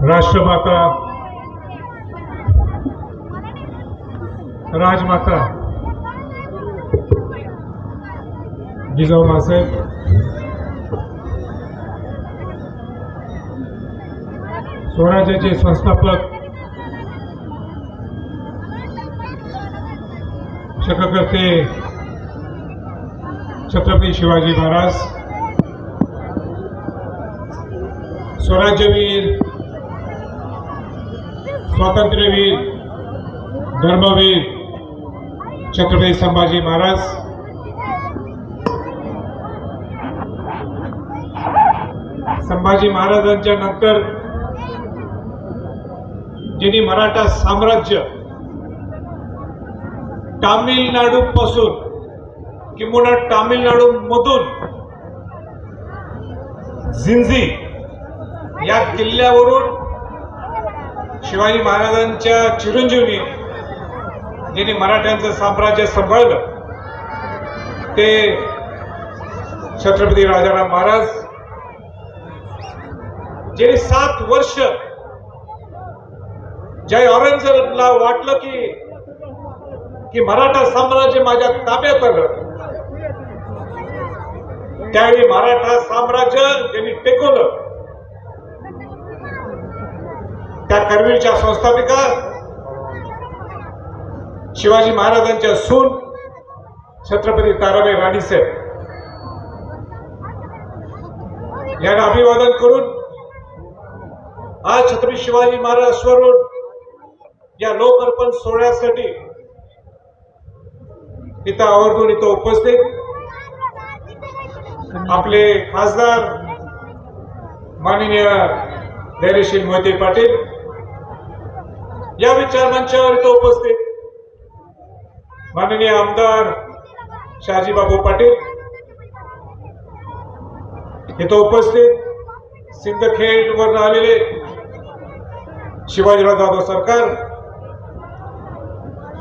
राष्ट्रमाता राजमाता जिजाऊ मासाहेब स्वराज्याचे संस्थापक शककर्ते छत्रपती शिवाजी महाराज स्वराज्यवीर स्वातंत्र्यवीर धर्मवीर छत्रपती संभाजी महाराज. संभाजी महाराजांच्या नंतर ज्यांनी मराठा साम्राज्य तामिळनाडू पासून किंवा तामिळनाडू मधून झिंझी या किल्ल्यावरून शिवाजी महाराजांच्या चिरंजीवनी ज्यांनी मराठ्यांचं साम्राज्य सांभाळलं ते छत्रपती राजाराम महाराज ज्यांनी सात वर्ष जय औरंगजेबला वाटलं की की मराठा साम्राज्य माझ्या ताब्यात आलं. त्यावेळी मराठा साम्राज्य त्यांनी टेकवलं त्या करवीरच्या संस्थापिका शिवाजी महाराजांच्या सून छत्रपती ताराबाई राणीसाहेब यांना अभिवादन करून आज छत्रपती शिवाजी महाराज स्वरूप या लोक सोहळ्यासाठी इथं आवर्जून इथं उपस्थित आपले खासदार माननीय धैर्यशील मोहिते पाटील या विचार मंचावर इथं उपस्थित माननीय आमदार शहाजीबाबू पाटील. इथं उपस्थित सिंदखेड वर आलेले शिवाजीराव जाधव सरकार.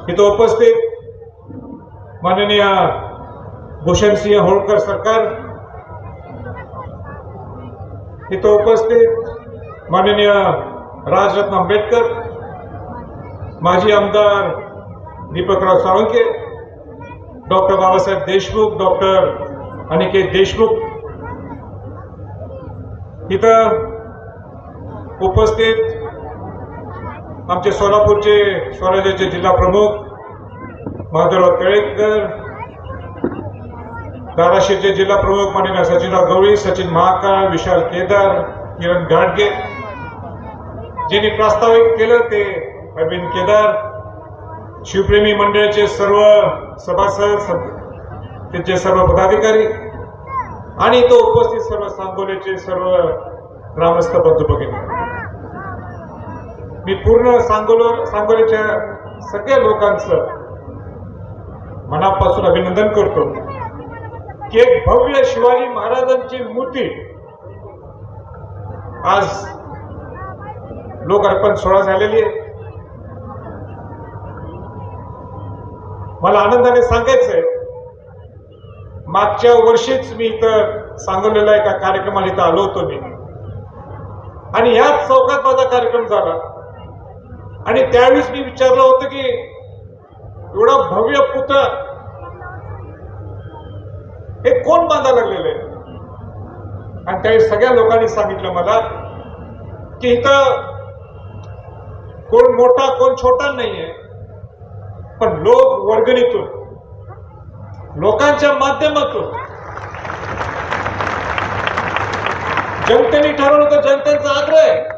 इथं उपस्थित माननीय भूषणसिंह होळकर सरकार. इथं उपस्थित माननीय राजरत्न आंबेडकर. माजी आमदार दीपकराव साळुंके डॉक्टर बाबासाहेब देशमुख डॉक्टर अनिकेत देशमुख इथं उपस्थित आमचे सोलापूरचे स्वराज्याचे जिल्हा प्रमुख माधवराव केळेकर धाराशिवचे जिल्हा प्रमुख माननीय सचिनराव गवळी सचिन महाकाळ विशाल केदार किरण घाटगे ज्यांनी प्रास्ताविक केलं ते अरविंद केदार शिवप्रेमी मंडळाचे सर्व सभासद सद- त्याचे सर्व पदाधिकारी आणि तो उपस्थित सर्व सांगोल्याचे सर्व ग्रामस्थ बंधू भगिनी. मी पूर्ण सांगोल सांगोलीच्या सगळ्या लोकांचं मनापासून अभिनंदन करतो की एक भव्य शिवाजी महाराजांची मूर्ती आज लोक अर्पण सोहळा झालेली आहे. मला आनंदाने सांगायचंय मागच्या वर्षीच मी इथं सांगवलेला एका कार्यक्रमाला इथं आलो होतो मी. आणि ह्याच चौकात माझा कार्यक्रम झाला. आणि त्यावेळीच मी विचारलं होतं की एवढा भव्य पुतळा हे कोण बांधायला लागलेलं आहे? आणि त्यावेळी सगळ्या लोकांनी सांगितलं मला की इथं कोण मोठा कोण छोटा नाहीये. पण लोक वर्गणीतून लोकांच्या माध्यमातून. जनतेने ठरवलं तर जनतेचा आग्रह आहे.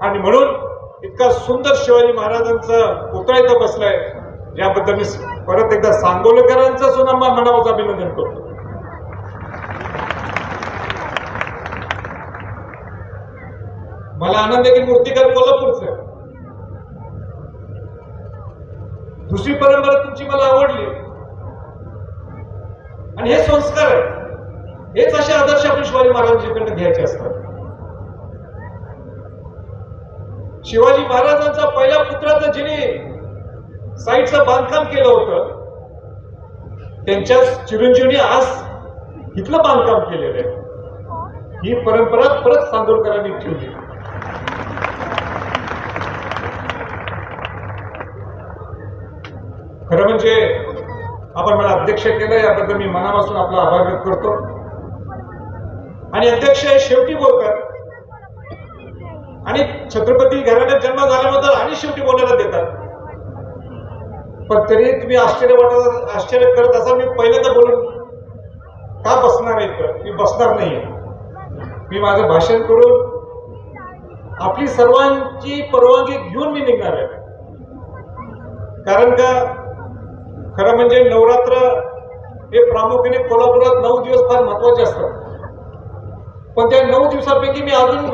आणि म्हणून इतका सुंदर शिवाजी महाराजांचा पुतळा इथं बसलाय. याबद्दल मी परत एकदा सांगोलेकरांचं सुद्धा मा- अभिनंदन करतो. मला आनंद आहे की मूर्तिकार कोल्हापूरचं दुसरी परंपरा तुमची मला आवडली. आणि हे संस्कार आहे हेच असे आदर्श आपण शिवाजी महाराजांच्याकडनं घ्यायचे असतात. शिवाजी महाराजांचा पहिल्या पुत्राचा जिने साईडचं बांधकाम केलं होतं. त्यांच्या चिरंजीवनी आज इथलं बांधकाम केलेलं आहे. ही परंपरा परत सांगोरकरांनी ठेवली. खरं म्हणजे आपण मला अध्यक्ष केलं याबद्दल मी मनापासून आपला आभार व्यक्त करतो. आणि अध्यक्ष हे शेवटी बोलतात. आणि छत्रपती घराण्यात जन्म झाल्याबद्दल आणि शेवटी बोलायला देतात. पण तरी तुम्ही आश्चर्य वाटत आश्चर्य करत असाल मी पहिल्यांदा बोलून का बसणार आहे तर मी बसणार नाही मी माझं भाषण करून आपली सर्वांची परवानगी घेऊन मी निघणार आहे. कारण का? खरं म्हणजे नवरात्र हे प्रामुख्याने कोल्हापुरात नऊ दिवस फार महत्त्वाचे असतात. पण त्या नऊ दिवसापैकी मी अजून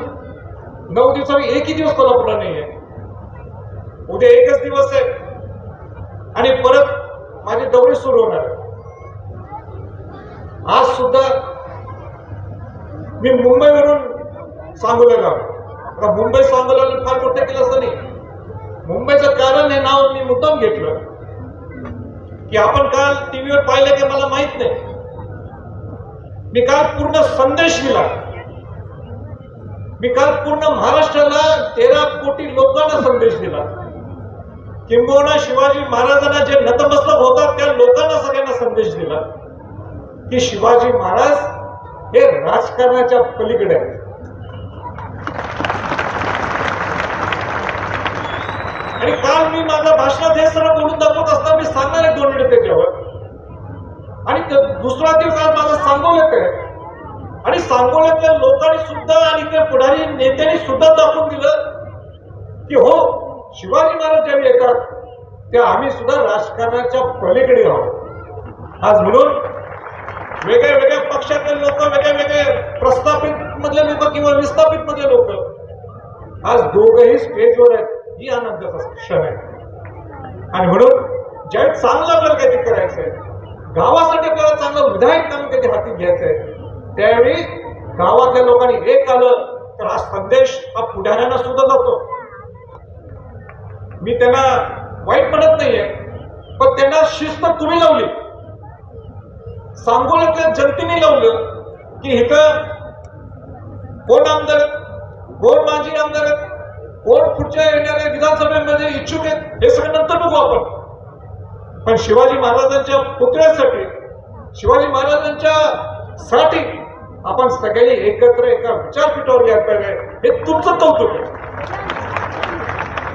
नऊ दिवसापैकी एकही दिवस कोल्हापुरात नाही आहे उद्या एकच दिवस आहे. आणि परत माझी दौरे सुरू होणार आहे आज सुद्धा मी मुंबईवरून सांगोल्याला गाव. आता मुंबई सांगोला फार मोठं केलं असं नाही. मुंबईचं कारण हे नाव मी मुद्दाम घेतलं. की आपण काल टीव्हीवर पाहिलं की मला माहीत नाही. मी काल पूर्ण संदेश दिला. मी काल पूर्ण महाराष्ट्राला तेरा कोटी लोकांना संदेश दिला. किंबहुना शिवाजी महाराजांना जे नतमस्तक होतात त्या लोकांना सगळ्यांना संदेश दिला. की शिवाजी महाराज हे राजकारणाच्या पलीकडे आहेत. आणि काल मी माझ्या भाषणात हे सर्व बोलून दाखवत असताना मी सांगणार आहे दोन मिनिट त्याच्यावर. आणि दुसरा दिवस आज माझा सांगोल्यात आहे. आणि सांगोल्यातल्या लोकांनी सुद्धा आणि त्या पुढारी नेत्यांनी सुद्धा दाखवून दिलं की हो शिवाजी महाराज ज्यावेळी येतात त्या आम्ही सुद्धा राजकारणाच्या पलीकडे आहोत. आज म्हणून वेगळ्या वेगळ्या पक्षातले लोक वेगळे वेगळे प्रस्थापित मधले लोक किंवा विस्थापित मधले लोक आज दोघही स्टेजवर आहेत. ही आनंदाचा क्षण आहे. आणि म्हणून ज्यावेळी चांगलं आपल्याला काहीतरी करायचं आहे गावासाठी आपल्याला चांगलं विधायक काम कधी हाती घ्यायचं आहे त्यावेळी गावातल्या लोकांनी एक आलं तर हा संदेश हा पुढाऱ्यांना सुद्धा जातो. मी त्यांना वाईट म्हणत नाहीये पण त्यांना शिस्त तुम्ही लावली. सांगोल्यातल्या जनतेने लावलं की इथं कोण आमदार कोण माजी आमदार आहेत, कोण पुढच्या येणाऱ्या विधानसभेमध्ये इच्छुक आहेत हे सगळं नंतर बघू आपण. पण शिवाजी महाराजांच्या पुतळ्यासाठी शिवाजी महाराजांच्या साठी आपण सगळे एकत्र एका विचारपीठावर यायला पाहिजे. हे तुमचं कौतुक आहे.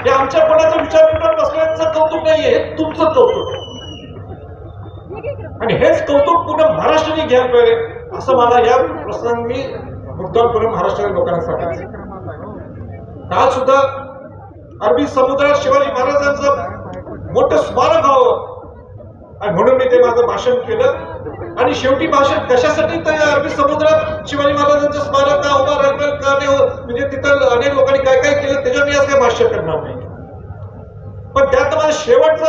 हे आमच्या कोणाचं विचारपीठावर बसल्याचं कौतुक नाहीये हे तुमचं कौतुक आहे. आणि हेच कौतुक पूर्ण महाराष्ट्राने घ्यायला पाहिजे असं मला या प्रसंगी मुद्दाम पूर्ण महाराष्ट्रातील लोकांना सांगायचं काल सुद्धा अरबी समुद्रात शिवाजी महाराजांचं मोठं स्मारक व्हावं. आणि म्हणून मी ते माझं भाषण केलं. आणि शेवटी भाषण कशासाठी तर अरबी समुद्रात शिवाजी महाराजांचं स्मारक का उभा राहिलं का नाही म्हणजे तिथं अनेक लोकांनी काय काय केलं त्याच्यावर मी आज काही भाष्य करणार नाही. पण त्यात माझा शेवटचं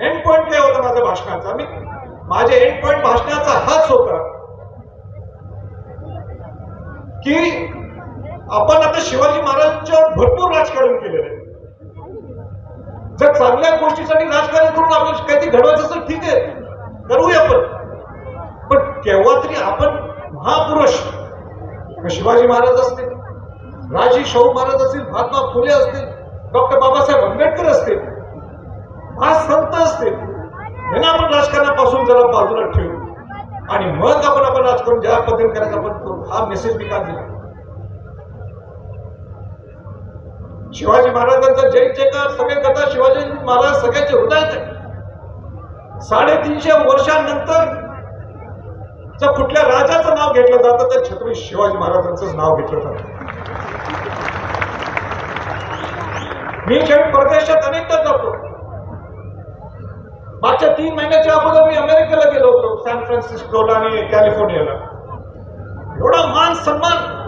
एंड पॉइंट काय होता माझ्या भाषणाचा? मी माझ्या एंड पॉइंट भाषणाचा हाच होता. की आपण आता शिवाजी महाराजांच्यावर भरपूर राजकारण केलेलं आहे. जर चांगल्या गोष्टीसाठी राजकारण करून आपण काहीतरी घडवायचं असेल ठीक आहे. करूया आपण. पण केव्हा तरी आपण महापुरुष शिवाजी महाराज असतील राजी शाहू महाराज असतील महात्मा फुले असतील डॉक्टर बाबासाहेब आंबेडकर असतील हा संत असतील यांना आपण राजकारणापासून जरा बाजूला ठेवू. आणि मग आपण आपण राजकारण ज्या पद्धतीने करायचं आपण करू. हा मेसेज मी का दिला शिवाजी महाराजांचा जय जयकार सगळे कथा शिवाजी महाराज सगळ्याचे हृदयात आहे. साडेतीनशे वर्षांनंतर जर कुठल्या राजाचं नाव घेतलं जातं तर छत्रपती शिवाजी महाराजांचं नाव घेतलं जातं. मी जेव्हा परदेशात अनेकदा जातो. मागच्या तीन महिन्याच्या अगोदर मी अमेरिकेला गेलो होतो सॅन फ्रान्सिस्कोला आणि कॅलिफोर्नियाला. एवढा मान सन्मान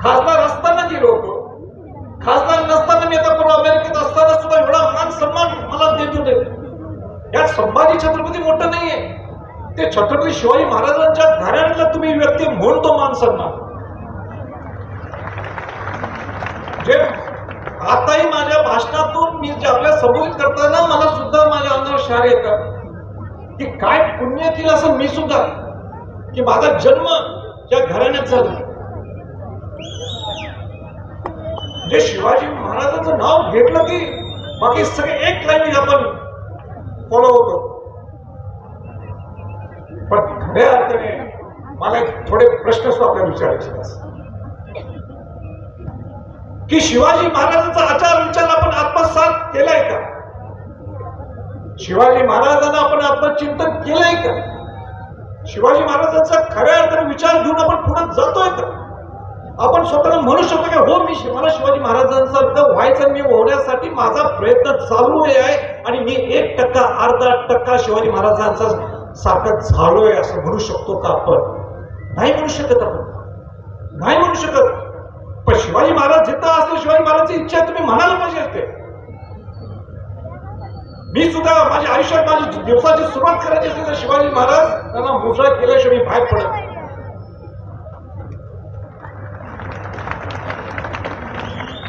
खासदार असताना गेलो होतो. खासदार नसताना मी आता पूर्व अमेरिकेत असताना सुद्धा एवढा मान सन्मान मला देत होते यात संभाजी छत्रपती मोठं नाहीये. ते छत्रपती शिवाजी महाराजांच्या घराण्यातला तुम्ही व्यक्ती म्हणून तो मान सन्मान. जे आताही माझ्या भाषणातून मी जे आपल्या संबोधित करताना मला सुद्धा माझ्या अंगावर शार येतात की काय पुण्य येतील असं मी सुद्धा. की माझा जन्म या घराण्यात झाला. जे शिवाजी महाराजांचं नाव घेतलं की बाकी सगळे एक लाईन आपण फॉलो होतो पण खऱ्या अर्थाने मला एक थोडे प्रश्न सुद्धा आपल्याला विचारायचे की शिवाजी महाराजांचा आचार विचार आपण आत्मसात केलाय का? शिवाजी महाराजांना आपण आत्मचिंतन केलंय का? शिवाजी महाराजांचा खऱ्या अर्थाने विचार घेऊन आपण पुढे जातोय का? आपण स्वतःला म्हणू शकतो की हो मी मला शिवाजी महाराजांसारखं व्हायचं मी होण्यासाठी माझा प्रयत्न चालू आहे आणि मी एक टक्का अर्धा टक्का शिवाजी महाराजांचा सारखं झालोय असं म्हणू शकतो का आपण? नाही म्हणू शकत आपण. नाही म्हणू शकत. पण शिवाजी महाराज जिथं असतो शिवाजी महाराजची इच्छा तुम्ही म्हणायला पाहिजे ते मी सुद्धा माझ्या आयुष्यात माझी दिवसाची सुरुवात करायची असेल तर शिवाजी महाराज त्यांना मुसळा केल्याशिवाय मी बाहेर पडत नाही.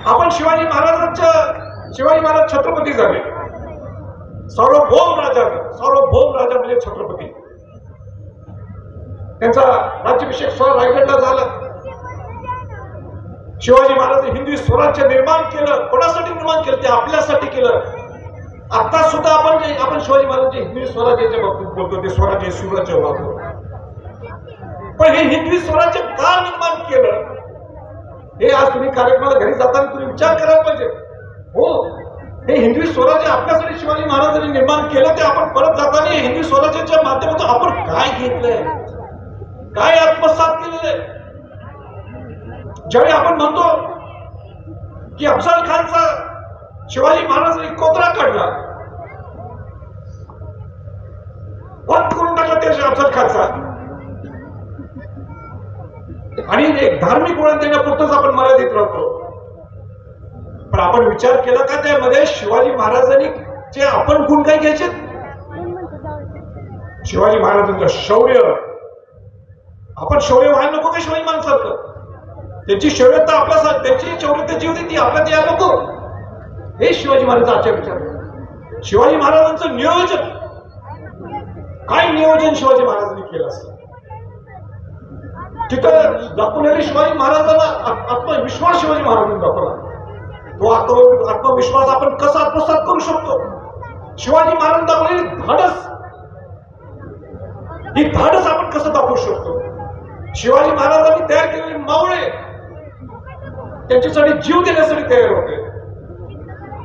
आपण शिवाजी महाराजांच्या शिवाजी महाराज छत्रपती झाले. सार्वभौम राजा सार्वभौम राजा म्हणजे छत्रपती. त्यांचा राज्याभिषेक स्वर रायगडला झाला. शिवाजी महाराज हिंदवी स्वराज्य निर्माण केलं. कोणासाठी निर्माण केलं? ते आपल्यासाठी केलं. आता सुद्धा आपण जे आपण शिवाजी महाराजांचे हिंदवी स्वराज्याच्या बाबतीत बोलतो ते स्वराज्य शिवराज्य वापरतो पण हे हिंदवी स्वराज्य का निर्माण केलं? हे आज तुम्ही कार्यक्रमाला घरी जाताना तुम्ही विचार करायला पाहिजे. हो हे हिंदवी स्वराज्य आपल्यासाठी शिवाजी महाराजांनी निर्माण केलं ते आपण परत जाताना हिंदवी स्वराज्याच्या माध्यमातून आपण काय घेतलंय? काय आत्मसात केलेलं आहे ज्यावेळी आपण म्हणतो की अफजल खानचा शिवाजी महाराजांनी कोतरा काढला. वध करून टाकला त्या अफजल खानचा. आणि एक धार्मिक वळण देण्यापुरतच आपण मर्यादित राहतो. पण आपण विचार केला का त्यामध्ये शिवाजी महाराजांनी जे आपण गुण काय घ्यायचे? शिवाजी महाराजांचं शौर्य. आपण शौर्य व्हायला नको का शिवाजी महाराजांसारखं त्यांची शौर्यता आपल्या त्यांची शौर्यता जी होती ती आपल्यात यायला नको. हे शिवाजी महाराजांचा आजच्या विचार. शिवाजी महाराजांचं नियोजन. काय नियोजन शिवाजी महाराजांनी केलं असतं तिथं दाखवलेली शिवाजी महाराजांना आत्मविश्वास शिवाजी महाराजांनी दाखवला. तो आत्म आत्मविश्वास आपण कसा आत्मसात करू शकतो? शिवाजी महाराज दाखवलेली धाडस. ही धाडस आपण कसं दाखवू शकतो? शिवाजी महाराजांनी तयार केलेले मावळे त्यांच्यासाठी जीव देण्यासाठी तयार होते.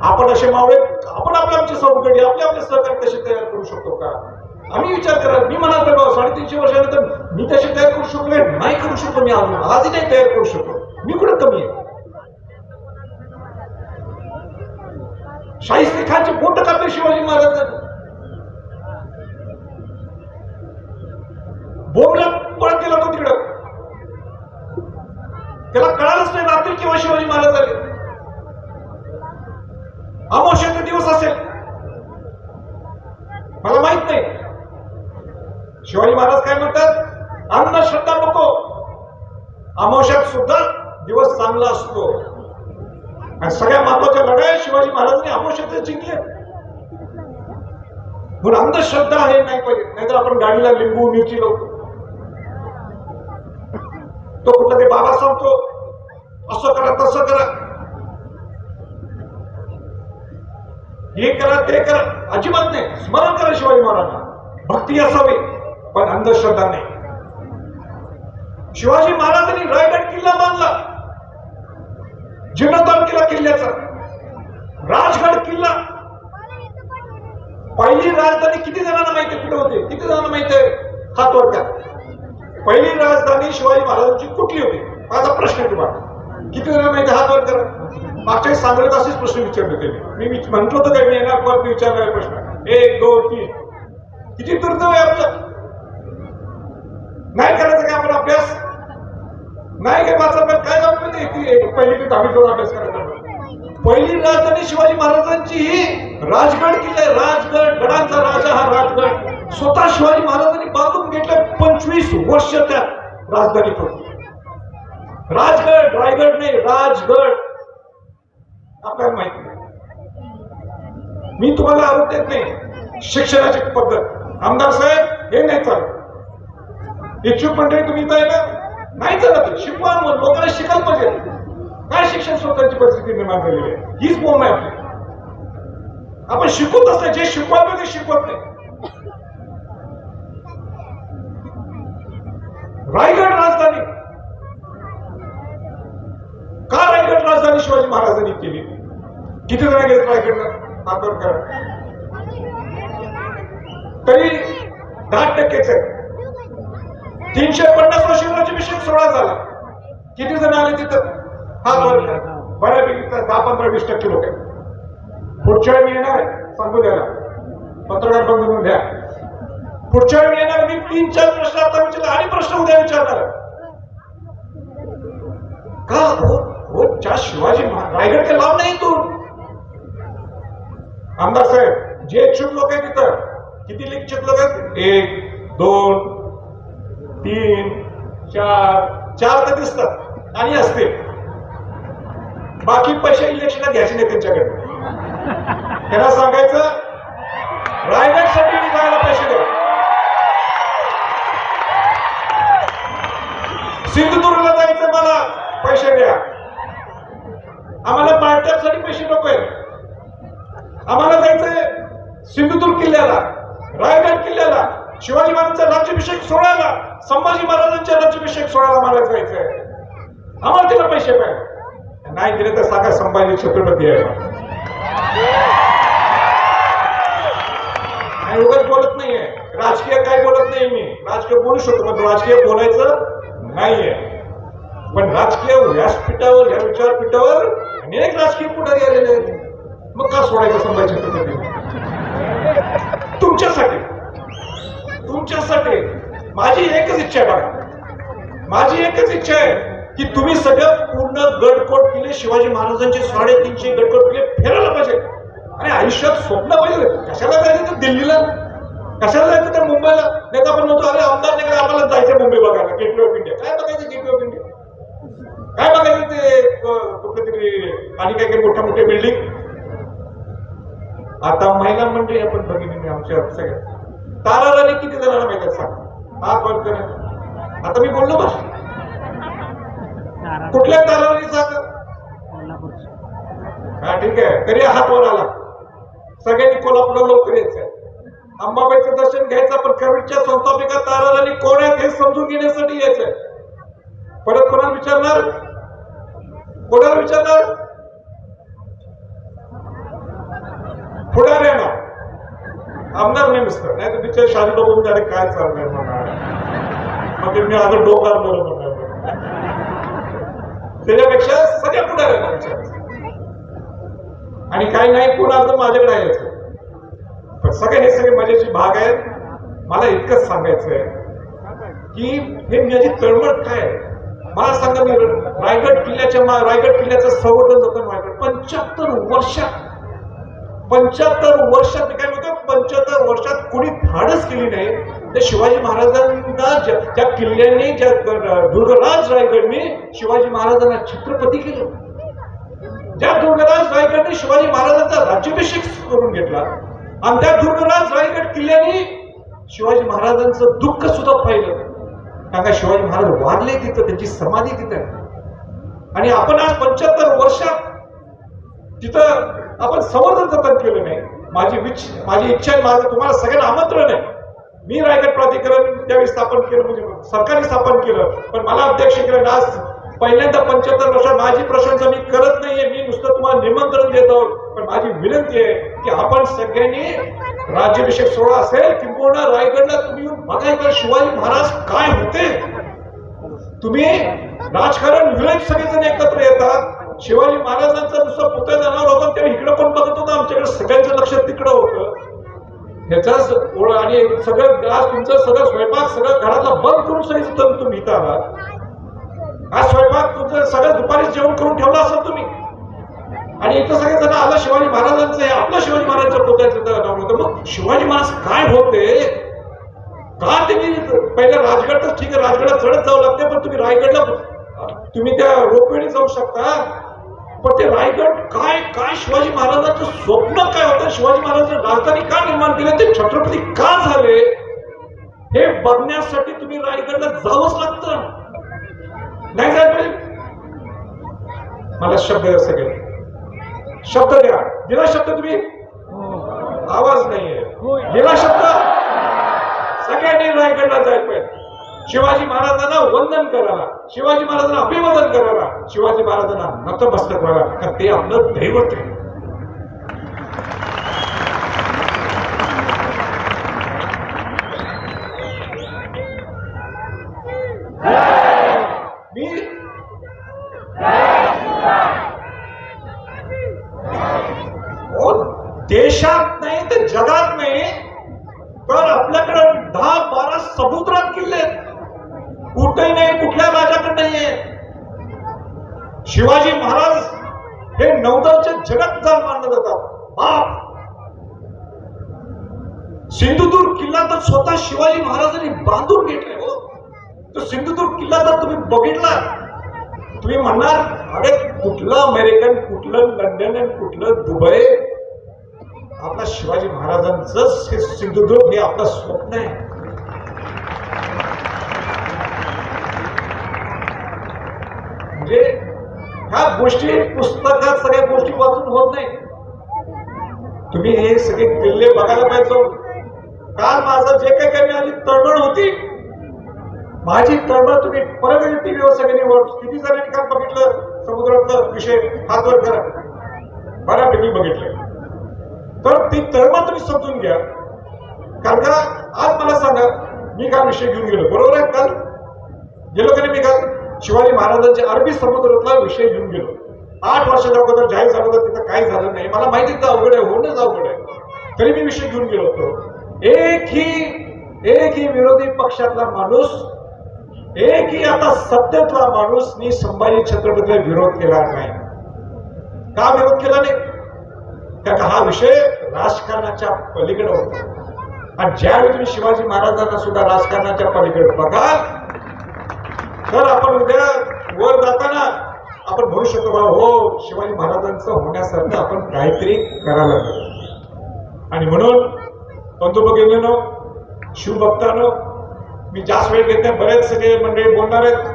आपण असे मावळे आपण आपल्या आमची सौगडी आपले आपले सहकार्य तसे तयार करू शकतो का? आम्ही विचार करा मी म्हणाल प्रभाव बाबा साडेतीनशे वर्षानंतर मी तसे तयार करू शकलो नाही करू शकलो मी अजून आजही नाही तयार करू शकलो. मी कुठं कमी आहे? शाहिस्ते खानचे बोट कापले शिवाजी महाराजांनी. बोमला पळत गेला तो तिकडं. त्याला कळालंच नाही रात्री किंवा शिवाजी महाराज आले. अमावस्याचा दिवस असेल मला माहीत नाही शिवाजी महाराज काय म्हणतात? अंधश्रद्धा नको. अमावश्यात सुद्धा दिवस चांगला असतो. आणि सगळ्या महत्त्वाच्या लढाया शिवाजी महाराजांनी अमावश्यात जिंकले म्हणून अंधश्रद्धा हे नाही पाहिजे. नाहीतर आपण गाडीला लिंबू मिरची लावतो तो कुठला ते बाबा सांगतो असं करा तसं करा. हे करा ते करा. अजिबात नाही. स्मरण करा शिवाजी महाराजांना. भक्ती असावी. पण अंधश्रद्धा नाही. शिवाजी महाराजांनी रायगड किल्ला बांधला. जीर्णोद्धार केला किल्ल्याचा. राजगड किल्ला. पहिली राजधानी किती जणांना माहिती कुठे होती? किती जणांना माहिती आहे? हात पहिली राजधानी शिवाजी महाराजांची कुठली होती? माझा प्रश्न तुम्हाला. किती जणांना माहिती हात वर करा. मागच्या सांगत असेच प्रश्न विचारले होते मी म्हटलं म्हंटल होतं काय? मी येणार परत विचारणारे प्रश्न. एक दोन तीन. किती दुर्दैव आहे आपलं? नाही करायचं काय आपण अभ्यास? नाही काय माझा पण काय जाऊ पहिली ते दहावी करून अभ्यास करायचा पहिली राजधानी शिवाजी महाराजांची ही राजगड किल्ले राजगड गडांचा राजा हा राजगड. स्वतः शिवाजी महाराजांनी बांधून घेतलं पंचवीस वर्ष त्या राजधानीत होती राजगड रायगड नाही राजगड. आपल्याला माहिती नाही. मी तुम्हाला आरोप देत नाही. शिक्षणाची पद्धत. आमदार साहेब हे नाही चालत. इच्छुक मंडळी तुम्ही इथं ना? नाही चालत शिकवा मग लोकांना शिकायला पाहिजे. काय शिक्षण स्वतःची परिस्थिती निर्माण झालेली आहे? हीच कोण आहे आपली. आपण शिकवत असतो जे शिकवायचं ते शिकवत नाही. रायगड राजधानी. का रायगड राजधानी शिवाजी महाराजांनी केली? किती जण गेले रायगडला? आंदोलन करा. तरी दहा टक्केच आहे. तीनशे पन्नास वर्ष राज्याभिषेक सोळा झाला. किती जण आले तिथं? हा वर बऱ्यापैकी तर दहा पंधरा वीस टक्के लोक आहेत. पुढच्या वेळी येणार आहे सांगू द्या पत्रकार करून द्या. पुढच्या वेळी येणार मी तीन चार प्रश्न आता विचारला आणि प्रश्न उद्या विचारणार का? हो हो शिवाजी रायगड के लाभ नाही तू आमदार साहेब जे इच्छुक लोक आहेत तिथं. किती इच्छुक लोक आहेत? एक दोन तीन चार चार तर दिसतात. आणि असते बाकी पैसे इलेक्शन घ्यायचे नाही त्यांच्याकडे. त्यांना सांगायचं रायगडसाठी निघायला पैसे द्या. सिंधुदुर्गला जायचं मला पैसे द्या. आम्हाला पार्ट्यासाठी पैसे नको आहेत आम्हाला जायचंय सिंधुदुर्ग किल्ल्याला रायगड किल्ल्याला. शिवाजी महाराजांचा राज्याभिषेक सोहळ्याला संभाजी महाराजांच्या राज्याभिषेक सोहळ्याला मला जायचंय. आम्हाला तिला पैसे पाहिजे नाही दिले तर सांगा संभाजी छत्रपती आहे. उगाच बोलत नाहीये. राजकीय काय बोलत नाही मी. राजकीय बोलू शकतो पण राजकीय बोलायचं नाहीये. पण राजकीय व्यासपीठावर या विचारपीठावर अनेक राजकीय पुढारी आलेले आहेत. मग का सोडायचं संभाजी छत्रपती? तुमच्यासाठी. माझी एकच इच्छा आहे बघा. माझी एकच इच्छा आहे की तुम्ही सगळं पूर्ण गडकोट किल्ले शिवाजी महाराजांचे साडेतीनशे गडकोट किल्ले फिरायला पाहिजे. आणि आयुष्यात स्वप्न पाहिजे. कशाला जायचं तर दिल्लीला? कशाला जायचं तर मुंबईला? नाही तर आपण म्हणतो अरे आमदार नाही आम्हाला जायचं मुंबई बघायला. गेटवे ऑफ इंडिया काय बघायचं गेटवे ऑफ इंडिया काय बघायचं ते अं, तरी आणि काय काही मोठ्या मोठ्या बिल्डिंग आता महिला मंडळी आपण बघितली नाही आमच्या सगळ्या. ताराराणी किती जणांना माहिती सांग? हा पण आता मी बोललो बस. कुठल्या सांग हा ठीक आहे. तरी हात वर आला. सगळ्यांनी कोल्हापूरला लवकर यायचं अंबाबाईचं दर्शन घ्यायचं पण कवीच्या संस्थापिका ताराराणी कोण आहेत हे समजून घेण्यासाठी यायचंय? परत कोणाला विचारणार? कोणाला विचारणार? पुढाऱ्यांना आमदार नाही मिस्टर. नाही तर तिच्या शादी बघून अरे काय चाललंय म्हणा मग ते मी आता डोकार बरं म्हणणार. त्याच्यापेक्षा सगळ्या पुढाऱ्यांना विचारायचं. आणि काही नाही कोण अर्थ माझ्याकडे यायचं. पण सगळे हे सगळे मजेची भाग आहेत. मला इतकंच सांगायचं आहे की हे माझी तळमळ काय? मला सांगा मी रायगड किल्ल्याच्या रायगड किल्ल्याचं संवर्धन जतन रायगड पंच्याहत्तर वर्षात पंच्याहत्तर वर्षात काय म्हणतो पंच्याहत्तर वर्षात कोणी धाडच केली नाही तर शिवाजी महाराजांना त्या किल्ल्याने ज्या दुर्गराज रायगडने शिवाजी महाराजांना छत्रपती केलं. ज्या दुर्गराज रायगडने शिवाजी महाराजांचा राज्याभिषेक करून घेतला आणि त्या दुर्गराज रायगड किल्ल्याने शिवाजी महाराजांचं दुःख सुद्धा पाहिलं. कारण का शिवाजी महाराज वारले तिथं त्यांची समाधी तिथं. आणि आपण आज पंच्याहत्तर वर्षात तिथं आपण संवर्धन जतन केलं नाही. माझी विच माझी इच्छा आहे माझं तुम्हाला सगळ्यांना आमंत्रण आहे. मी रायगड प्राधिकरण त्यावेळी स्थापन केलं म्हणजे सरकारने स्थापन केलं. पण मला अध्यक्ष केलं आज पहिल्यांदा पंच्याहत्तर वर्षात माझी प्रशंसा मी करत नाहीये. मी नुसतं तुम्हाला निमंत्रण देत आहोत. पण माझी विनंती आहे की आपण सगळ्यांनी राज्याभिषेक सोहळा असेल किंबहुना रायगडला तुम्ही येऊन बघायचं शिवाजी महाराज काय होते. तुम्ही राजकारण विरोध सगळेजण एकत्र येतात. शिवाजी महाराजांचा नुसतं पुतळा जाणार होतं तेव्हा इकडं पण बघत होतं आमच्याकडे सगळ्यांचं लक्ष तिकडं होतं. ह्याचाच ओळ आणि सगळं आज तुमचं सगळं स्वयंपाक सगळं घरातला बंद करून सगळी तिथं तुम्ही इथं आला आज स्वयंपाक तुमचं सगळं दुपारी जेवण करून ठेवलं असेल तुम्ही. आणि इथं सगळे जण आलं शिवाजी महाराजांचं हे आपलं शिवाजी महाराजांच्या पुतळ्याचं नाव होतं. मग शिवाजी महाराज काय होते का तुम्ही पहिले राजगड तर ठीक आहे राजगडात चढत जावं लागते पण तुम्ही रायगडला तुम्ही त्या रोपवेळी जाऊ शकता. पण ते रायगड काय काय शिवाजी महाराजांचं स्वप्न काय होतं? शिवाजी महाराजांचं राजधानी का निर्माण केलं? ते छत्रपती का झाले? हे बघण्यासाठी तुम्ही रायगडला जावंच लागतं. नाही जायला पाहिजे मला शब्द द्या सगळे. शब्द द्या. दिला शब्द तुम्ही? आवाज नाहीये. गेला शब्द? सगळ्यांनी रायगडला जायला पाहिजे शिवाजी महाराजांना वंदन करायला शिवाजी महाराजांना अभिवादन करायला शिवाजी महाराजांना नतमस्तक व्हावा कारण ते आपलं दैवत आहे मी हो, देशात नाही तर जगात नाही तर आपल्याकडे दहा बारा समुद्रात किल्ले आहेत. कुठेही नाही कुठल्या राजाकडे नाहीये शिवाजी महाराज हे नौदलच्या जगात जाऊन मानलं जातात बाप सिंधुदुर्ग किल्ला तर स्वतः शिवाजी महाराजांनी बांधून घेतलाय हो तो सिंधुदुर्ग किल्ला जर तुम्ही बघितला तुम्ही म्हणणार अरे कुठलं अमेरिकन कुठलं लंडन आणि कुठलं दुबई आपला शिवाजी महाराजांच हे सिंधुदुर्ग हे आपलं स्वप्न आहे म्हणजे ह्या गोष्टी पुस्तकात सगळ्या गोष्टी वाचून होत नाही. तुम्ही हे सगळे किल्ले बघायला पाहिजे. काल माझं जे काही काही माझी तळमळ होती. माझी तळमळ तुम्ही परत टीव्हीवर सगळ्यांनी वर- किती जणांनी काल बघितलं? समुद्रातला विषय हातवर करा बऱ्यापैकी बघितलं. तर ती तळमळ तुम्ही समजून घ्या. कारण का आज मला सांगा मी काल विषय घेऊन गेलो. बरोबर आहे काल? गेलो का नाही मी काल? शिवाजी महाराजांच्या अरबी समुद्रातला विषय घेऊन गेलो. आठ वर्षाच्या अगोदर जाहीर झालं तर तिथं काही झालं नाही. मला माहिती तर अवघड आहे होणंच अवघड आहे. तरी मी विषय घेऊन गेलो होतो. एक ही विरोधी पक्षातला माणूस एकही आता सत्तेतला माणूस मी संभाजी छत्रपतीला विरोध केला नाही. का विरोध केला नाही? कारण हा विषय राजकारणाच्या पलीकडे होता. आणि ज्यावेळी तुम्ही शिवाजी महाराजांना सुद्धा राजकारणाच्या पलीकडे बघाल तर आपण उद्या वर जाताना आपण म्हणू शकतो बा हो शिवाजी महाराजांचं होण्यासारखं आपण काहीतरी करायला पाहिजे आणि म्हणून बंधू भगिनीनो शिवभक्तानो मी जास्त वेळ घेत नाही बरेच सगळे मंडळी बोलणार आहेत.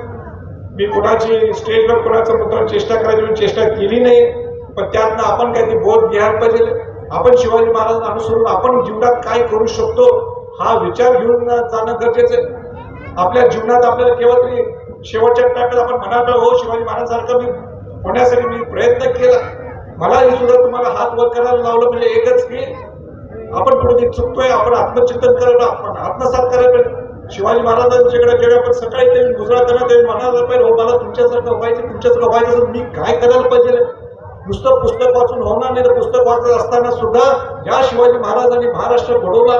मी कोणाची स्टेजवर कोणाचं मुद्दा चेष्टा करायची म्हणून चेष्टा केली नाही पण त्यातनं आपण काहीतरी बोध घ्यायला पाहिजे. आपण शिवाजी महाराजांना अनुसरून आपण जीवनात काय करू शकतो हा विचार घेऊन जाणं गरजेचं आहे. आपल्या जीवनात आपल्याला केव्हा तरी शेवटच्या टप्प्यात आपण म्हणाल हो शिवाजी महाराजांसारखं मी होण्यासाठी मी प्रयत्न केला. मलाही सुद्धा तुम्हाला हात वर करायला लावलं म्हणजे एकच की आपण कुठे चुकतोय आपण आत्मचिंतन करायला आपण आत्मसात करायला. पाहिजे शिवाजी महाराजांच्याकडे जेव्हा आपण सकाळी ते गुजरात ते म्हणायला पाहिजे हो मला तुमच्यासारखं व्हायचं तुमच्यासारखं व्हायचं मी काय करायला पाहिजे? नुसतं पुस्तक वाचून होणार नाही तर पुस्तक वाचत असताना सुद्धा ज्या शिवाजी महाराजांनी महाराष्ट्र घडवला.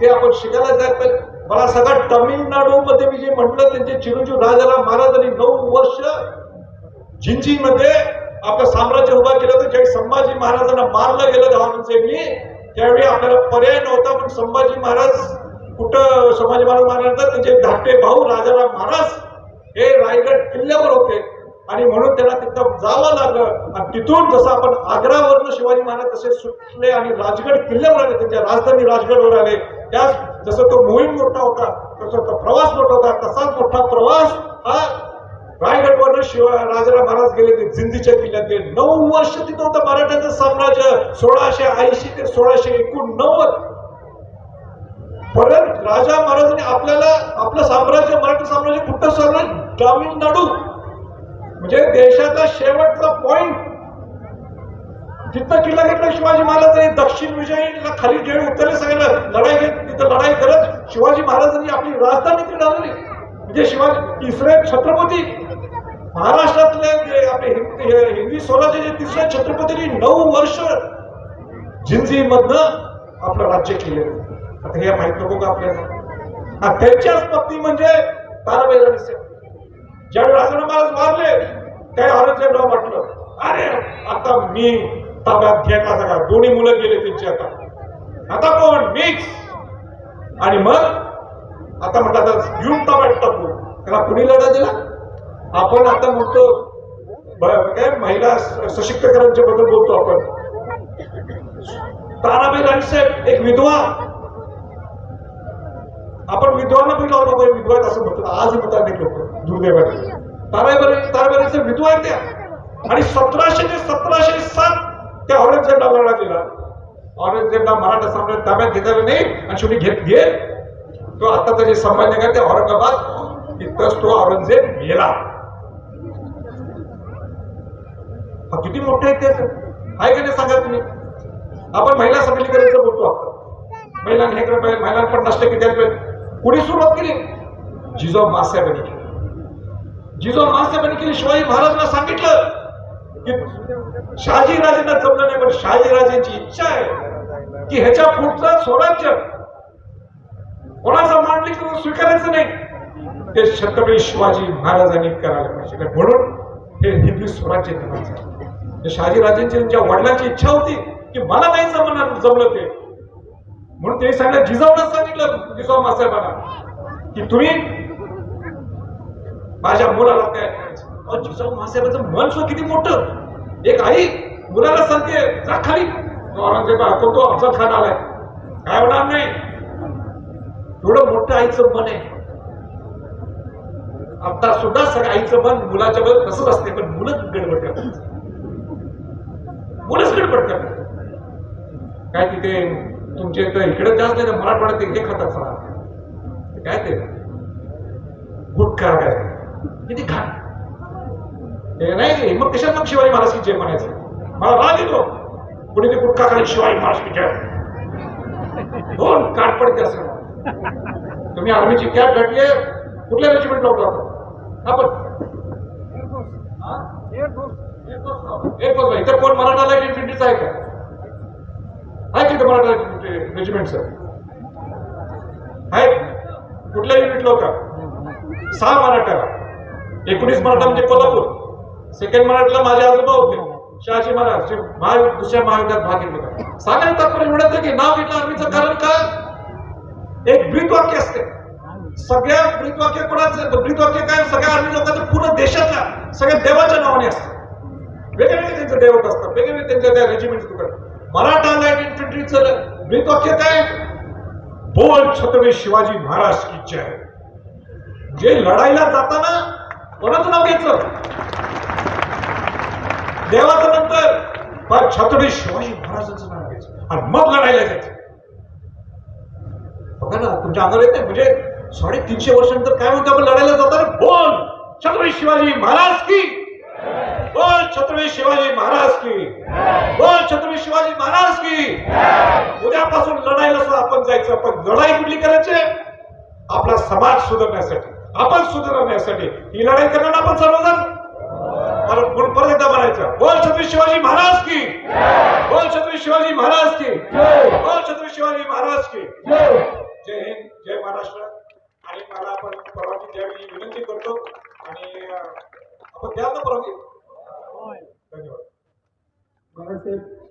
ते आपण शिकायला जायला पाहिजे. मला सगळं तमिळनाडूमध्ये मी जे म्हटलं त्यांचे चिरंजीव राजाला महाराजांनी नऊ वर्ष जिंजीमध्ये आपलं साम्राज्य उभा केलं होतं. ज्यावेळी संभाजी महाराजांना मारलं गेलं औरंगजेबनी त्यावेळी आपल्याला पर्याय नव्हता. पण संभाजी महाराज कुठं संभाजी महाराज मारल्यानंतर त्यांचे धाकटे भाऊ राजाराम महाराज हे रायगड किल्ल्यावर होते. आणि म्हणून त्याला तिथं जावं लागलं. आणि तिथून जसं आपण आग्रावरनं शिवाजी महाराज तसे सुटले आणि राजगड किल्ल्यावर आले त्यांच्या राजधानी राजगडवर आले त्यात जसं तो मोहीम मोठा होता तसा तो प्रवास मोठा होता. तसाच मोठा प्रवास हा रायगडवरनं शिवा राजाराम महाराज गेले ते जिंदीच्या किल्ल्यात गेले नऊ वर्ष तिथं होतं मराठ्यांचं साम्राज्य सोळाशे ऐंशी ते सोळाशे एकोणनव्वद. परत राजा महाराजांनी आपल्याला आपलं साम्राज्य मराठी साम्राज्य कुठं साम्राज्य तामिळनाडू. म्हणजे देशाचा शेवटचा पॉइंट जिथं किल्ला घेतला शिवाजी महाराजांनी दक्षिण विजयला खाली जेवढे उतरले सगळ्यांना लढाई घेत तिथं लढाई करत शिवाजी महाराजांनी आपली राजधानी तिथे आणली म्हणजे शिवाजी तिसरे छत्रपती महाराष्ट्रातले जे आपले हिंदी हिंदी स्वराज्य जे तिसऱ्या छत्रपतींनी नऊ वर्ष जिंजी मधनं आपलं राज्य केलं. आता हे माहीत नको का आपल्याला? त्यांच्याच पत्नी म्हणजे ताराबाई रणसे ज्यावेळी राजाराम महाराज मारले त्या औरंगजेबला म्हटलं. अरे आता मी ताब्यात घेतला सगळा. दोन्ही मुलं गेले त्यांची आता. आता कोण? मीच. आणि मग? आता म्हटलं आता घेऊन ताब्यात टाकू त्याला कुणी लढा दिला? आपण आता म्हणतो काय? महिला स- सशक्तीकरणच्या बद्दल बोलतो आपण. ताराबाई राणीसाहेब एक विधवा. आपण विधवांना पण लावतो बाई विधवा असं म्हणतात आज म्हणतात अनेक लोक. दुर्दैवाने. ताराबाई ताराबाई विद्वान विधवा त्या. आणि सतराशे ते सतराशे सात त्या औरंगजेबला लढा दिला औरंगजेबला मराठा साम्राज्य ताब्यात घेतलेलं नाही आणि शेवटी घेत घे तो आता त्याचे काय ते औरंगाबाद. इथंच तो औरंगजेब गेला. हा किती मोठा इतिहास आहे आहे का नाही सांगा तुम्ही? आपण महिला सबलीकरणचं बोलतो आपण महिलांना हे केलं पाहिजे महिलांना पन्नास टक्के द्यायला पाहिजे. कुणी सुरुवात केली? जिजाऊ मासाहेबांनी केली. जिजाऊ मासाहेबांनी केली शिवाजी महाराजांना सांगितलं की शहाजीराजेंना जमलं नाही पण शहाजीराजेंची इच्छा आहे की ह्याच्या पुढचं स्वराज्य कोणाचा मांडली करून स्वीकारायचं नाही? ते छत्रपती शिवाजी महाराजांनी करायला पाहिजे. म्हणून? हे हिंदू स्वराज्य निर्माण झालं हे ज्या वडिलांची इच्छा होती की मला नाही जमणार जमलं ते म्हणून ते सांगितलं जिजाऊनच सांगितलं जिजाऊ मासाहेबांना की तुम्ही माझ्या मुलाला तयार करायचं. जिजाऊ मासाहेबांचं मन सो किती मोठं. एक आई मुलाला सांगते जा खाली. तो औरंगजेब तो अफजल खान आलाय. काय होणार नाही. एवढं मोठं आईचं मन आहे. आता सुद्धा सगळं आईचं मन मुलाच्या बरोबर तसंच असते पण मुलं गडबड करतात. मुलंच गडबड करतात. काय तिथे तुमच्या इथं इकडे जास्त नाही ना मराठवाड्यात ते हे खातात सगळा. ते काय ते? गुटखा काय किती खा. हे नाही मग कशात मग शिवाजी महाराज की जय म्हणायचं? मला राग येतो. कुणी ते गुटखा खाली शिवाजी महाराज की जय? दोन काट पडते असं. तुम्ही आर्मीची कॅब घडली कुठल्या रेजिमेंटला होता? आपण एक बघ इथं कोण मराठा लाइट इन्फंट्रीचा आहे का? आहे की इथं रेजिमेंट रेजिमेंटचं आहे कुठल्या युनिटला होता. सहा मराठा एकोणीस मराठा म्हणजे कोल्हापूर. सेकंड मराठा माझे आजोबा होते. शहाजी महाराज जे महा दुसऱ्या महायुद्धात भाग घेतला सांगायला तात्पर्य एवढंच की नाव घेतलं आर्मीचं कारण काय एक ब्रीतवाक्य असते. सगळ्या ब्रीतवाक्य कोणाचं? ब्रीतवाक्य काय? सगळ्या आर्मी लोकांचं पूर्ण देशातल्या सगळ्या देवाच्या नावाने असतं. वेगवेगळे त्यांचं देवत असतात. वेगवेगळे त्यांच्या त्या रेजिमेंट तुकड मराठा लाइट इन्फंट्रीचं ब्रीतवाक्य आहे. बोल छत्रपती शिवाजी महाराज की जय. जे लढाईला जाताना परत नाव घ्यायचं? देवाचं नंतर पण छत्रपती शिवाजी महाराजांचं नाव घ्यायचं. आणि मग लढायला जायचं. बघा ना तुमच्या अंगावर येते म्हणजे साडेतीनशे वर्षानंतर काय म्हणतो आपण लढायला जाताना बोल छत्रपती शिवाजी महाराज की छत्रपती शिवाजी महाराज की. बोल छत्रपती शिवाजी महाराज की. उद्यापासून लढाईला सुद्धा आपण जायचं पण लढाई कुठली करायची? आपला समाज सुधारण्यासाठी. आपण सुधारण्यासाठी. ही लढाई करणार आपण सर्वजण. परत परत एकदा म्हणायचं बोल छत्रपती शिवाजी महाराज की. बोल छत्रपती शिवाजी महाराज की. बोल छत्रपती शिवाजी महाराज की. जय हिंद जय महाराष्ट्र. आणि मला आपण परवानगी द्यावी विनंती करतो. आणि आपण द्याल ना परवानगी? धन्यवाद. बाळासाहेब